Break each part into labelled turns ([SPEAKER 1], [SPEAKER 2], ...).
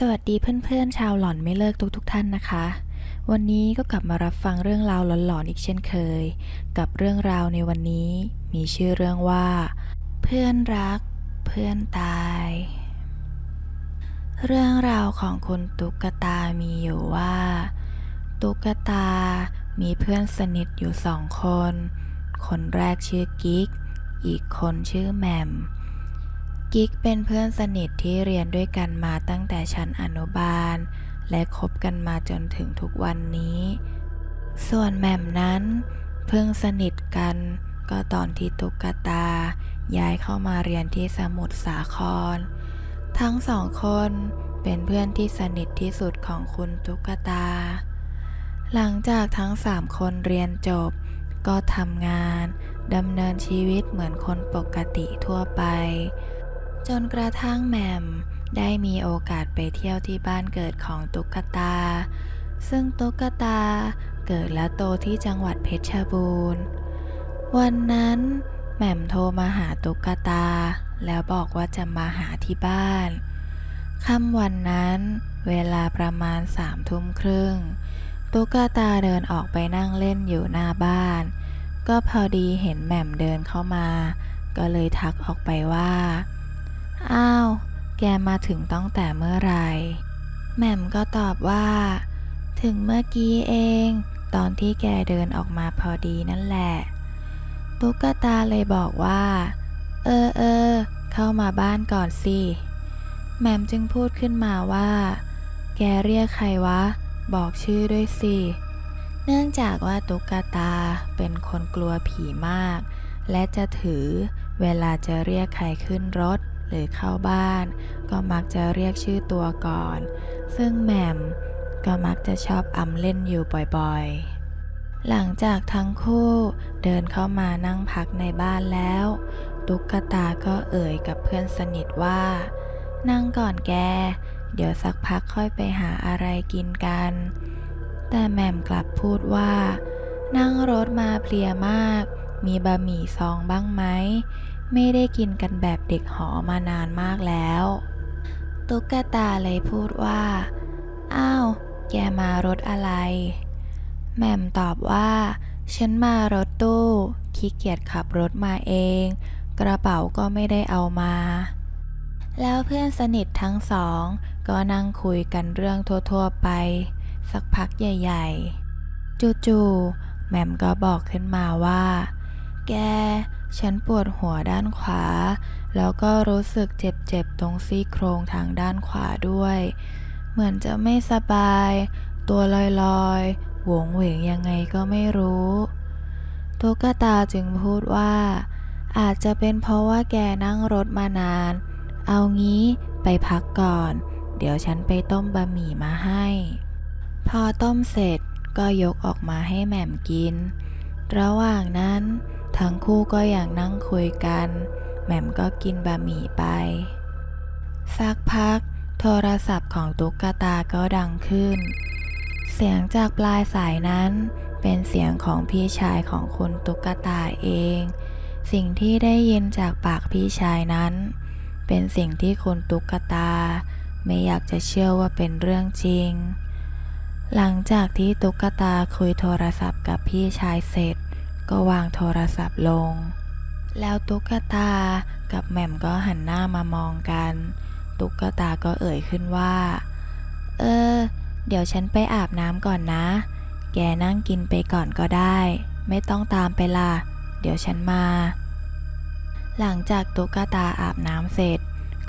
[SPEAKER 1] สวัสดีเพื่อนๆ ชาวหลอนไม่เลิกทุกทุกๆท่านนะคะ วันนี้ก็กลับมารับฟังเรื่องราวหลอนๆ อีกเช่นเคย กับเรื่องราวในวันนี้ มีชื่อเรื่องว่า เพื่อนรัก เพื่อนตาย เรื่องราวของคุณตุ๊กตามีอยู่ว่า ตุ๊กตามีเพื่อนสนิทอยู่สองคน คนแรกชื่อกิ๊ก อีกคนชื่อแหม่ม กิ๊กเป็นเพื่อนสนิทที่เรียนด้วยกันมาตั้งแต่ชั้นอนุบาล และคบกันมาจนถึงทุกวันนี้ ส่วนแหม่มนั้น เพิ่งสนิทกัน ก็ตอนที่ตุ๊กตา ย้ายเข้ามาเรียนที่สมุทรสาคร ทั้งสองคนเป็นเพื่อนที่สนิทที่สุดของคุณตุ๊กตา หลังจากทั้งสามคนเรียนจบ ก็ทำงานดำเนินชีวิตเหมือนคนปกติทั่วไป จนกระทั่งแหม่มได้มีโอกาสไปเที่ยวที่บ้านเกิดของตุ๊กตา ซึ่งตุ๊กตาเกิดและโตที่จังหวัดเพชรบูรณ์ วันนั้นแหม่มโทรมาหาตุ๊กตา แล้วบอกว่าจะมาหาที่บ้านค่ำวันนั้นเวลาประมาณสามทุ่มครึ่ง ตุ๊กตาเดินออกไปนั่งเล่นอยู่หน้าบ้าน ก็พอดีเห็นแหม่มเดินเข้ามา ก็เลยทักออกไปว่า อ้าว แกมาถึงตั้งแต่เมื่อไรแหม่มก็ตอบว่า ถึงเมื่อกี้เอง ตอนที่แกเดินออกมาพอดีนั่นแหละ ตุ๊กตาเลยบอกว่า เออเออ เข้ามาบ้านก่อนสิ แหม่มจึงพูดขึ้นมาว่า แกเรียกใครวะ บอกชื่อด้วยสิ เนื่องจากว่าตุ๊กตาเป็นคนกลัวผีมาก และจะถือเวลาจะเรียกใครขึ้นรถ หรือเข้าบ้าน ก็มักจะเรียกชื่อตัวก่อน ซึ่งแหม่มก็มักจะชอบอำเล่นอยู่บ่อยๆ หลังจากทั้งคู่เดินเข้ามานั่งพักในบ้านแล้ว ตุ๊กตาก็เอ่ยกับเพื่อนสนิทว่า นั่งก่อนแก เดี๋ยวสักพักค่อยไปหาอะไรกินกัน แต่แหม่มกลับพูดว่า นั่งรถมาเพลียมาก มีบะหมี่ซองบ้างไหม ไม่ได้กินกันแบบเด็กหอมานานมากแล้ว ตุ๊กตาเลยพูดว่า อ้าว แกมารถอะไรแหม่มตอบว่า ฉันมารถตู้ ขี้เกียจขับรถมาเอง กระเป๋าก็ไม่ได้เอามา แล้วเพื่อนสนิททั้งสอง ก็นั่งคุยกันเรื่องทั่วๆไป สักพักใหญ่ ๆ จู่ๆแหม่มก็บอกขึ้นมาว่า แก ฉันปวดหัวด้านขวา แล้วก็รู้สึกเจ็บๆตรงซี่โครงทางด้านขวาด้วย เหมือนจะไม่สบาย ตัวลอยๆหวงเหวงยังไงก็ไม่รู้ ตุ๊กตาจึงพูดว่า อาจจะเป็นเพราะว่าแกนั่งรถมานาน เอางี้ไปพักก่อน เดี๋ยวฉันไปต้มบะหมี่มาให้ พอต้มเสร็จก็ยกออกมาให้แหม่มกิน ระหว่างนั้น ทั้งคู่ก็อย่างนั่งคุยกัน แหม่มก็กินบะหมี่ไป สักพัก โทรศัพท์ของตุ๊กตาก็ดังขึ้น เสียงจากปลายสายนั้น เป็นเสียงของพี่ชายของคุณตุ๊กตาเอง สิ่งที่ได้ยินจากปากพี่ชายนั้น เป็นสิ่งที่คุณตุ๊กตา ไม่อยากจะเชื่อว่าเป็นเรื่องจริง หลังจากที่ตุ๊กตาคุยโทรศัพท์กับพี่ชายเสร็จ ก็วางโทรศัพท์ลง แล้วตุ๊กตากับแหม่มก็หันหน้ามามองกัน ตุ๊กตาก็เอ่ยขึ้นว่า เออ เดี๋ยวฉันไปอาบน้ำก่อนนะ แกนั่งกินไปก่อนก็ได้ ไม่ต้องตามไปล่ะ เดี๋ยวฉันมา หลังจากตุ๊กตาอาบน้ำเสร็จ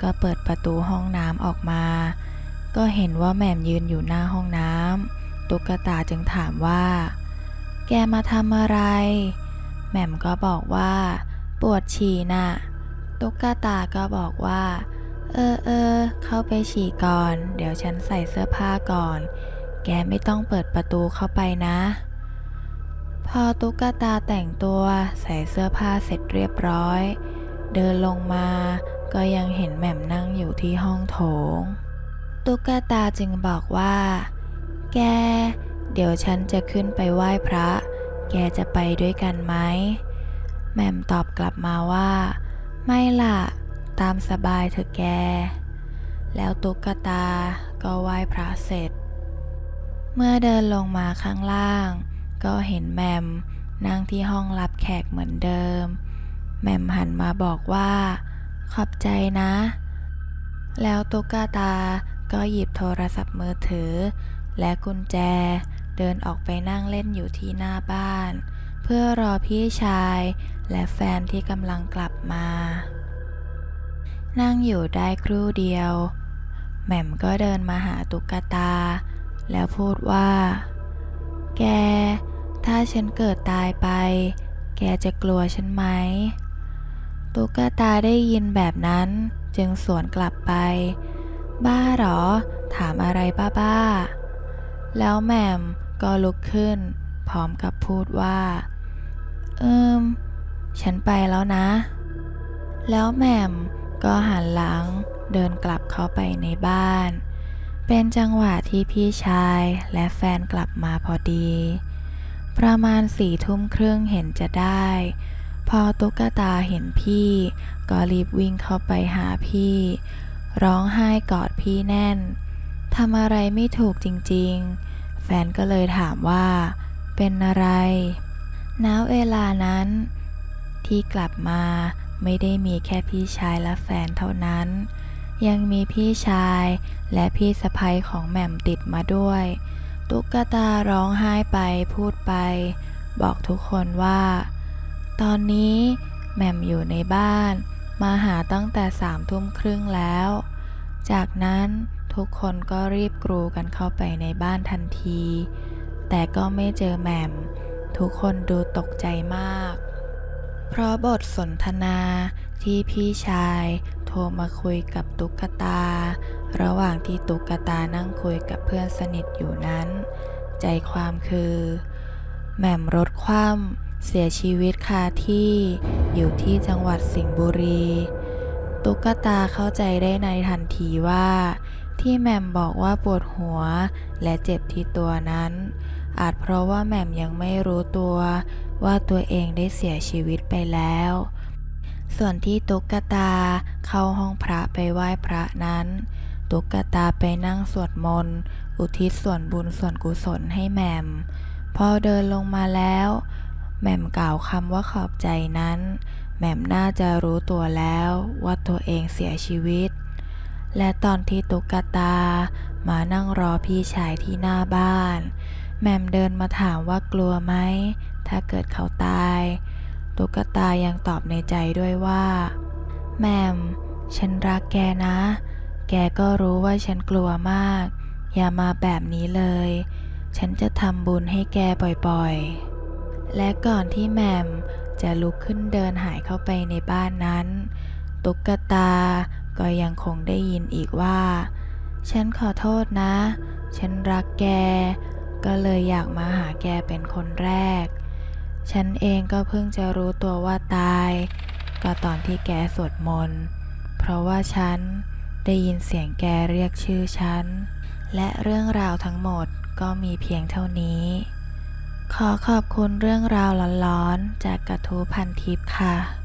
[SPEAKER 1] ก็เปิดประตูห้องน้ำออกมา ก็เห็นว่าแหม่มยืนอยู่หน้าห้องน้ำตุ๊กตาจึงถามว่า แกมาทำอะไร แหม่มก็บอกว่า ปวดฉี่น่ะ ตุ๊กตาก็บอกว่า เออเออ เข้าไปฉี่ก่อน เดี๋ยวฉันใส่เสื้อผ้าก่อน แกไม่ต้องเปิดประตูเข้าไปนะ พอตุ๊กตาแต่งตัวใส่เสื้อผ้าเสร็จเรียบร้อย เดินลงมาก็ยังเห็นแหม่มนั่งอยู่ที่ห้องโถง ตุ๊กตาจึงบอกว่า แก เดี๋ยวฉันจะขึ้นไปไหว้พระ แกจะไปด้วยกันไหมแหม่มตอบกลับมาว่า ไม่ล่ะ ตามสบายเถอะแก แล้วตุ๊กตาก็ไหว้พระเสร็จ เมื่อเดินลงมาข้างล่าง ก็เห็นแหมมนั่งที่ห้องรับแขกเหมือนเดิมแหมมหันมาบอกว่า ขอบใจนะ แล้วตุ๊กตาก็หยิบโทรศัพท์มือถือ และกุญแจ เดินออกไปนั่งเล่นอยู่ที่หน้าบ้าน เพื่อรอพี่ชายและแฟนที่กำลังกลับมา นั่งอยู่ได้ครู่เดียว แหม่มก็เดินมาหาตุ๊กตา แล้วพูดว่า แก ถ้าฉันเกิดตายไป แกจะกลัวฉันไหม ตุ๊กตาได้ยินแบบนั้นจึงสวนกลับไป บ้าหรอ ถามอะไรบ้าๆแล้วแหม่ม ก็ลุกขึ้น พร้อมกับพูดว่า เอิมฉันไปแล้วนะ แล้วแหม่มก็หันหลังเดินกลับเข้าไปในบ้าน เป็นจังหวะที่พี่ชายและแฟนกลับมาพอดี ประมาณสี่ทุ่มครึ่งเห็นจะได้ พอตุ๊กตาเห็นพี่ ก็รีบวิ่งเข้าไปหาพี่ ร้องไห้กอดพี่แน่นทำอะไรไม่ถูกจริงๆ แฟนก็เลยถามว่า เป็นอะไรณเวลานั้น ที่กลับมาไม่ได้มีแค่พี่ชายและแฟนเท่านั้น ยังมีพี่ชายและพี่สะใภ้ของแหม่มติดมาด้วย ตุ๊กตาร้องไห้ไปพูดไป บอกทุกคนว่า ตอนนี้แหม่มอยู่ในบ้าน มาหาตั้งแต่สามทุ่มครึ่งแล้ว จากนั้น ทุกคนก็รีบกรูกันเข้าไปในบ้านทันที แต่ก็ไม่เจอแหม่ม ทุกคนดูตกใจมาก เพราะบทสนทนาที่พี่ชายโทรมาคุยกับตุ๊กตา ระหว่างที่ตุ๊กตานั่งคุยกับเพื่อนสนิทอยู่นั้น ใจความคือแหม่มรถคว่ำเสียชีวิตคาที่อยู่ที่จังหวัดสิงห์บุรี ตุ๊กตาเข้าใจได้ในทันทีว่า ที่แหม่มบอกว่าปวดหัวและเจ็บที่ตัวนั้น อาจเพราะว่าแหม่มยังไม่รู้ตัว ว่าตัวเองได้เสียชีวิตไปแล้ว ส่วนที่ตุ๊กตาเข้าห้องพระไปไหว้พระนั้น ตุ๊กตาไปนั่งสวดมนต์ อุทิศส่วนบุญส่วนกุศลให้แหม่ม พอเดินลงมาแล้วแหม่มกล่าวคำว่าขอบใจนั้น แหม่มน่าจะรู้ตัวแล้วว่าตัวเองเสียชีวิต และตอนที่ตุ๊กตา มานั่งรอพี่ชายที่หน้าบ้าน แมมเดินมาถามว่ากลัวไหม ถ้าเกิดเขาตาย ตุ๊กตายังตอบในใจด้วยว่า แมม ฉันรักแกนะ แกก็รู้ว่าฉันกลัวมาก อย่ามาแบบนี้เลย ฉันจะทำบุญให้แกบ่อยๆ และก่อนที่แมมจะลุกขึ้นเดินหายเข้าไปในบ้านนั้น ตุ๊กตา ก็ยังคงได้ยินอีกว่า ฉันขอโทษนะ ฉันรักแก ก็เลยอยากมาหาแกเป็นคนแรก ฉันเองก็เพิ่งจะรู้ตัวว่าตาย ก็ตอนที่แกสวดมนต์เพราะว่าฉันได้ยินเสียงแกเรียกชื่อฉัน และเรื่องราวทั้งหมดก็มีเพียงเท่านี้ ขอขอบคุณเรื่องราวหลอนๆ จากกระทู้พันทิปค่ะ